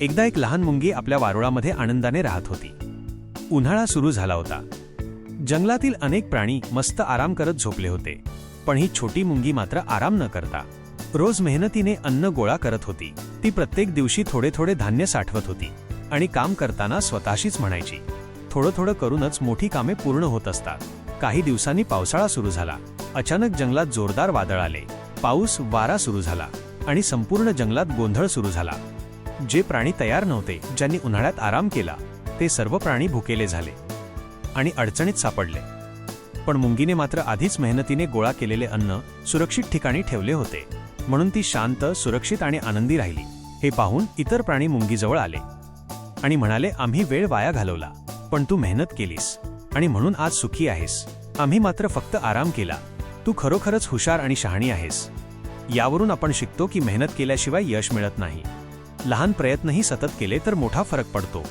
एकदा एक लहान मुंगी आपल्या वारुळामध्ये आनंदाने राहत होती. उन्हाळा सुरू झाला होता. जंगलातील अनेक प्राणी मस्त आराम करत झोपले होते पण ही छोटी मुंगी मात्र आराम न करता रोज मेहनतीने अन्न गोळा करत होती. ती प्रत्येक दिवशी थोडे थोडे धान्य साठवत होती आणि काम करताना स्वतःशीच म्हणायची थोडं थोडं करूनच मोठी कामे पूर्ण होत असतात. काही दिवसांनी पावसाळा सुरू झाला. अचानक जंगलात जोरदार वादळ आले. पाऊस वारा सुरू झाला आणि संपूर्ण जंगलात गोंधळ सुरू झाला. जे प्राणी तयार नव्हते ज्यांनी उन्हाळ्यात आराम केला ते सर्व प्राणी भुकेले झाले आणि अडचणीत सापडले. पण मुंगीने मात्र आधीच मेहनतीने गोळा केलेले अन्न सुरक्षित ठिकाणी ठेवले होते. म्हणून ती शांत सुरक्षित आणि आनंदी राहिली. हे पाहून इतर प्राणी मुंगीजवळ आले आणि म्हणाले आम्ही वेळ वाया घालवला पण तू मेहनत केलीस आणि म्हणून आज सुखी आहेस. आम्ही मात्र फक्त आराम केला. तू खरोखरच हुशार आणि शहाणी आहेस. यावरून आपण शिकतो की मेहनत केल्याशिवाय यश मिळत नाही. लहान प्रयत्नही सतत केले तर मोठा फरक पडतो.